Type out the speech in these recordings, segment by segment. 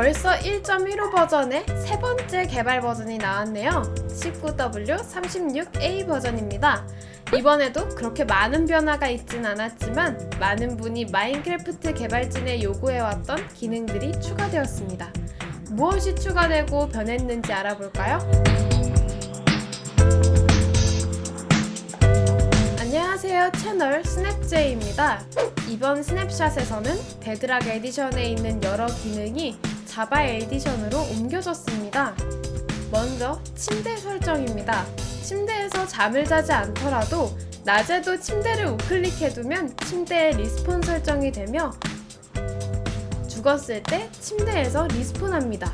벌써 1.15 버전의 세 번째 개발 버전이 나왔네요. 19W36A 버전입니다. 이번에도 그렇게 많은 변화가 있진 않았지만 많은 분이 마인크래프트 개발진에 요구해왔던 기능들이 추가되었습니다. 무엇이 추가되고 변했는지 알아볼까요? 안녕하세요 채널 스냅제이입니다 이번 스냅샷에서는 베드락 에디션에 있는 여러 기능이 자바 에디션으로 옮겨졌습니다. 먼저 침대 설정입니다. 침대에서 잠을 자지 않더라도 낮에도 침대를 우클릭해두면 침대에 리스폰 설정이 되며 죽었을 때 침대에서 리스폰합니다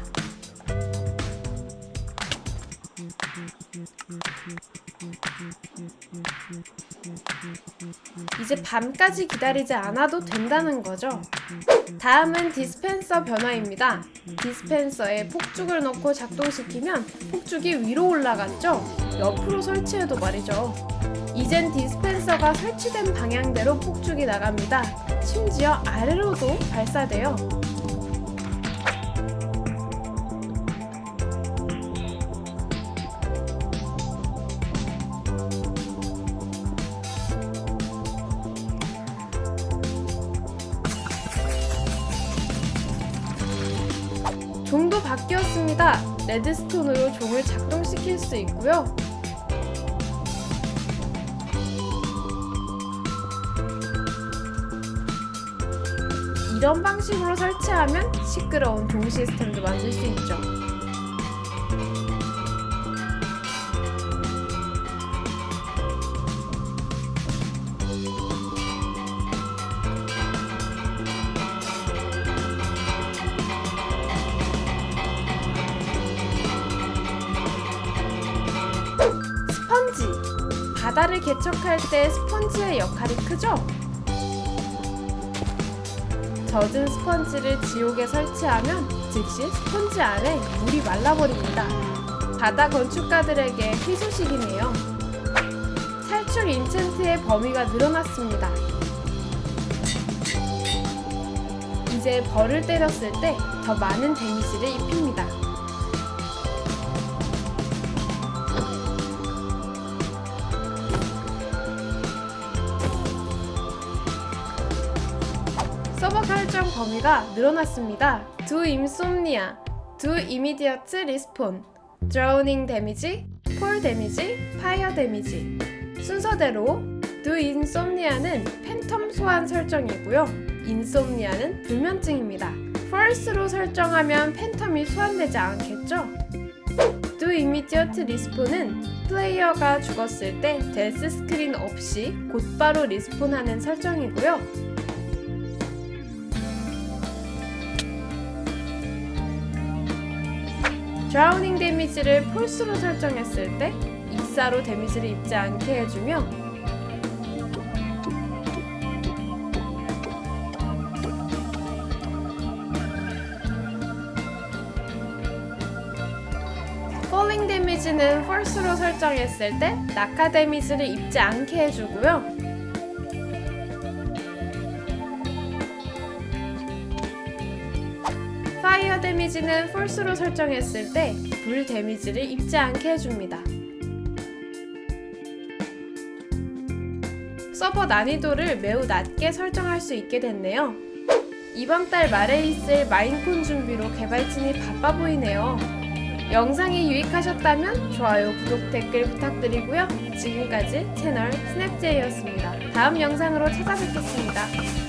이제 밤까지 기다리지 않아도 된다는 거죠. 다음은 디스펜서 변화입니다. 디스펜서에 폭죽을 넣고 작동시키면 폭죽이 위로 올라갔죠? 옆으로 설치해도 말이죠. 이젠 디스펜서가 설치된 방향대로 폭죽이 나갑니다. 심지어 아래로도 발사돼요. 종도 바뀌었습니다. 레드스톤으로 종을 작동시킬 수 있고요. 이런 방식으로 설치하면 시끄러운 종 시스템도 만들 수 있죠. 바다를 개척할 때 스펀지의 역할이 크죠? 젖은 스펀지를 지옥에 설치하면 즉시 스펀지 안에 물이 말라버립니다. 바다 건축가들에게 희소식이네요. 탈출 인챈트의 범위가 늘어났습니다. 이제 벌을 때렸을 때 더 많은 데미지를 입힙니다. 설정 범위가 늘어났습니다. Do Insomnia, Do Immediate Respawn, Drowning 데미지, Fall 데미지, Fire 데미지 순서대로 Do Insomnia는 팬텀 소환 설정이고요. Insomnia는 불면증입니다. False로 설정하면 팬텀이 소환되지 않겠죠? Do Immediate Respawn은 플레이어가 죽었을 때 데스 스크린 없이 곧바로 리스폰하는 설정이고요. 드라우닝 데미지를 폴스로 설정했을 때 익사로 데미지를 입지 않게 해주며 폴링 데미지는 폴스로 설정했을 때 낙하 데미지를 입지 않게 해주고요. 파이어 데미지는 폴스로 설정했을 때 불 데미지를 입지 않게 해줍니다. 서버 난이도를 매우 낮게 설정할 수 있게 됐네요. 이번 달 말에 있을 마인콘 준비로 개발진이 바빠 보이네요. 영상이 유익하셨다면 좋아요, 구독, 댓글 부탁드리고요. 지금까지 채널 스냅제이였습니다. 다음 영상으로 찾아뵙겠습니다.